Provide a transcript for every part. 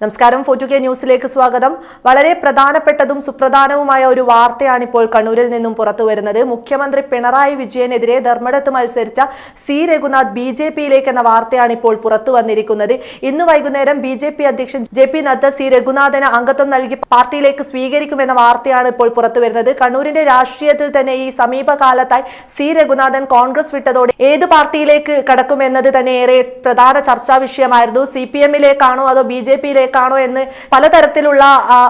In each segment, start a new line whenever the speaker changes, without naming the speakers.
നമസ്കാരം. ഫോർട്ടു കെ ന്യൂസിലേക്ക് സ്വാഗതം. വളരെ പ്രധാനപ്പെട്ടതും സുപ്രധാനവുമായ ഒരു വാർത്തയാണ് ഇപ്പോൾ കണ്ണൂരിൽ നിന്നും പുറത്തു വരുന്നത്. മുഖ്യമന്ത്രി പിണറായി വിജയനെതിരെ ധർമ്മടത്ത് മത്സരിച്ച സി. രഘുനാഥ് ബി. ജെ. പിയിലേക്ക് എന്ന വാർത്തയാണ് ഇപ്പോൾ പുറത്തു വന്നിരിക്കുന്നത്. ഇന്ന് വൈകുന്നേരം ബി. ജെ. പി അധ്യക്ഷൻ ജെ. P Nadda C. രഘുനാഥന് അംഗത്വം നൽകി പാർട്ടിയിലേക്ക് സ്വീകരിക്കുമെന്ന വാർത്തയാണ് ഇപ്പോൾ പുറത്തു വരുന്നത്. കണ്ണൂരിന്റെ രാഷ്ട്രീയത്തിൽ തന്നെ ഈ സമീപകാലത്തായി സി. രഘുനാഥൻ കോൺഗ്രസ് വിട്ടതോടെ ഏത് പാർട്ടിയിലേക്ക് കടക്കുമെന്നത് തന്നെ ഏറെ പ്രധാന ചർച്ചാ വിഷയമായിരുന്നു. സി. പി എമ്മിലേക്കാണോ അതോ ബി. ജെ. പിയിലേക്കാണോ എന്ന് പലതരത്തിലുള്ള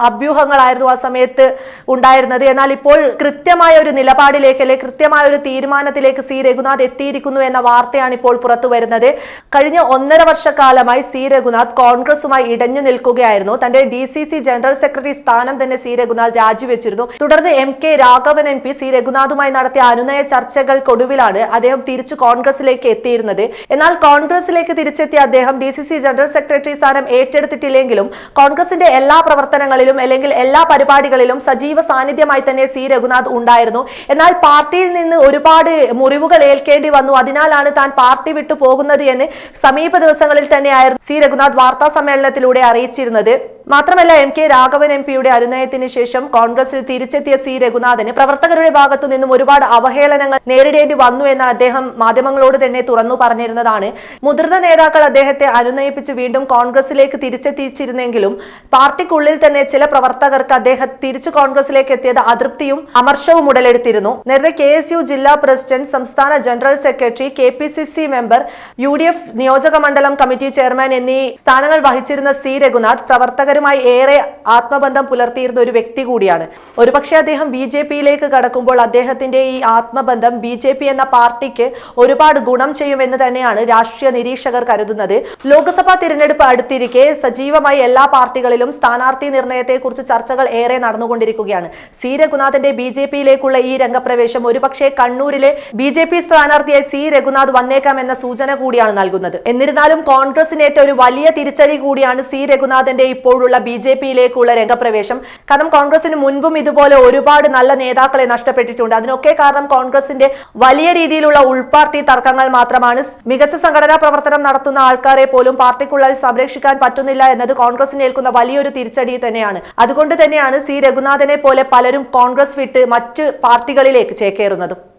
അഭ്യൂഹങ്ങളായിരുന്നു ആ സമയത്ത് ഉണ്ടായിരുന്നത്. എന്നാൽ ഇപ്പോൾ കൃത്യമായ ഒരു നിലപാടിലേക്ക് അല്ലെ കൃത്യമായ ഒരു തീരുമാനത്തിലേക്ക് സി. രഘുനാഥ് എത്തിയിരിക്കുന്നു എന്ന വാർത്തയാണ് ഇപ്പോൾ പുറത്തു വരുന്നത്. കഴിഞ്ഞ ഒന്നര വർഷക്കാലമായി സി. രഘുനാഥ് കോൺഗ്രസുമായി ഇടഞ്ഞു നിൽക്കുകയായിരുന്നു. തന്റെ D C C general secretary സ്ഥാനം തന്നെ സി. രഘുനാഥ് രാജിവെച്ചിരുന്നു. തുടർന്ന് M K Raghavan M P C. രഘുനാഥുമായി നടത്തിയ അനുനയ ചർച്ചകൾക്കൊടുവിലാണ് അദ്ദേഹം തിരിച്ചു കോൺഗ്രസിലേക്ക് എത്തിയിരുന്നത്. എന്നാൽ കോൺഗ്രസിലേക്ക് തിരിച്ചെത്തിയ അദ്ദേഹം D C C general secretary സ്ഥാനം ഏറ്റെടുത്തിട്ടില്ലെങ്കിലും കോൺഗ്രസിന്റെ എല്ലാ പ്രവർത്തനങ്ങളിലും അല്ലെങ്കിൽ എല്ലാ പരിപാടികളിലും സജീവ സാന്നിധ്യമായി തന്നെ സി. രഘുനാഥ് ഉണ്ടായിരുന്നു. എന്നാൽ പാർട്ടിയിൽ നിന്ന് ഒരുപാട് മുറിവുകൾ ഏൽക്കേണ്ടി വന്നു. അതിനാലാണ് താൻ പാർട്ടി വിട്ടു പോകുന്നത് എന്ന് സമീപ ദിവസങ്ങളിൽ തന്നെയായിരുന്നു സി. രഘുനാഥ് വാർത്താ സമ്മേളനത്തിലൂടെ അറിയിച്ചിരുന്നത്. മാത്രമല്ല എം കെ രാഘവൻ എം പിയുടെ അനുനയത്തിന് ശേഷം കോൺഗ്രസിൽ തിരിച്ചെത്തിയ സി രഘുനാഥന് പ്രവർത്തകരുടെ ഭാഗത്തു നിന്നും ഒരുപാട് അവഹേളനങ്ങൾ നേരിടേണ്ടി വന്നു എന്ന് അദ്ദേഹം മാധ്യമങ്ങളോട് തന്നെ തുറന്നു പറഞ്ഞിരുന്നതാണ്. മുതിർന്ന നേതാക്കൾ അദ്ദേഹത്തെ അനുനയിപ്പിച്ച് വീണ്ടും കോൺഗ്രസിലേക്ക് തിരിച്ചെത്തിച്ചിരുന്നെങ്കിലും പാർട്ടിക്കുള്ളിൽ തന്നെ ചില പ്രവർത്തകർക്ക് അദ്ദേഹം തിരിച്ചു കോൺഗ്രസിലേക്ക് എത്തിയത് അതൃപ്തിയും അമർഷവും ഉടലെടുത്തിരുന്നു. നേരത്തെ കെ എസ് യു ജില്ലാ പ്രസിഡന്റ് സംസ്ഥാന general secretary K P C C member U D F നിയോജക മണ്ഡലം കമ്മിറ്റി ചെയർമാൻ എന്നീ സ്ഥാനങ്ങൾ വഹിച്ചിരുന്ന സി രഘുനാഥ് പ്രവർത്തകരുമായി ഏറെ ആത്മബന്ധം പുലർത്തിയിരുന്ന ഒരു വ്യക്തി കൂടിയാണ്. ഒരുപക്ഷെ അദ്ദേഹം ബി ജെ പിയിലേക്ക് കടക്കുമ്പോൾ അദ്ദേഹത്തിന്റെ ഈ ആത്മബന്ധം ബി ജെ പി എന്ന പാർട്ടിക്ക് ഒരുപാട് ഗുണം ചെയ്യുമെന്ന് തന്നെയാണ് രാഷ്ട്രീയ നിരീക്ഷകർ കരുതുന്നത്. ലോക്സഭാ തിരഞ്ഞെടുപ്പ് അടുത്തിരിക്കെ സജീവമായി എല്ലാ പാർട്ടികളിലും സ്ഥാനാർത്ഥി നിർണയത്തെക്കുറിച്ച് ചർച്ചകൾ ഏറെ നടന്നുകൊണ്ടിരിക്കുകയാണ്. സി രഘുനാഥിന്റെ ബി ജെ പിയിലേക്കുള്ള ഈ രംഗപ്രവേശം ഒരുപക്ഷെ കണ്ണൂരിലെ ബി ജെ പി സ്ഥാനാർത്ഥിയായി സി രഘുനാഥ് വന്നേക്കാം എന്ന സൂചന കൂടിയാണ് നൽകുന്നത്. എന്നിരുന്നാലും കോൺഗ്രസിനേറ്റ ഒരു വലിയ തിരിച്ചടി കൂടിയാണ് സി രഘുനാഥന്റെ ഇപ്പോഴുള്ള ബി ജെ പിയിലേക്കുള്ള രംഗപ്രവേശം. കാരണം കോൺഗ്രസിന് മുൻപും ഇതുപോലെ ഒരുപാട് നല്ല നേതാക്കളെ നഷ്ടപ്പെട്ടിട്ടുണ്ട്. അതിനൊക്കെ കാരണം കോൺഗ്രസിന്റെ വലിയ രീതിയിലുള്ള ഉൾപാർട്ടി തർക്കങ്ങൾ മാത്രമാണ്. മികച്ച സംഘടനാ പ്രവർത്തനം നടത്തുന്ന ആൾക്കാരെ പോലും പാർട്ടിക്കുള്ളിൽ സംരക്ഷിക്കാൻ പറ്റുന്നില്ല എന്നത് കോൺഗ്രസിന് ഏൽക്കുന്ന വലിയൊരു തിരിച്ചടി തന്നെയാണ്. അതുകൊണ്ട് തന്നെയാണ് സി രഘുനാഥനെ പോലെ പലരും കോൺഗ്രസ് വിട്ട് മറ്റ് പാർട്ടികളിലേക്ക് ചേക്കേറുന്നതും.